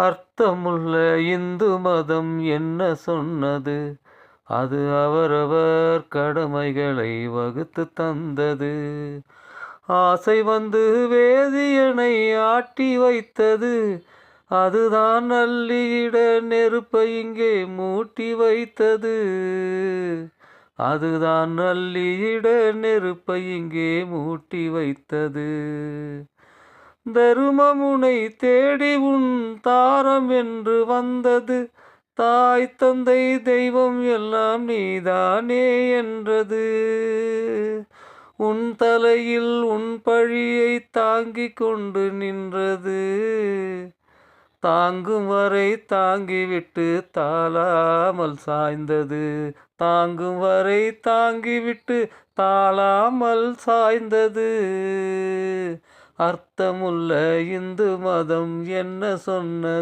அர்த்தமுள்ள இந்து மதம் என்ன சொன்னது? அது அவரவர் கடமைகளை வகுத்து தந்தது. ஆசை வந்து வேதியனை ஆட்டி வைத்தது. அதுதான் அள்ளியிட நெருப்பை இங்கே மூட்டி வைத்தது. அதுதான் அள்ளியிட நெருப்பை இங்கே மூட்டி வைத்தது. தருமமுனை தேடி உன் தாரம் என்று வந்தது. தாய் தந்தை தெய்வம் எல்லாம் நீதானே என்றது. உன் தலையில் உன் பழியை தாங்கிக் கொண்டு நின்றது. தாங்கும் வரை தாங்கிவிட்டு தாழாமல் சாய்ந்தது. தாங்கும் வரை தாங்கிவிட்டு தாழாமல் சாய்ந்தது. அர்த்தமுள்ள இந்து மதம் என்ன சொன்னது?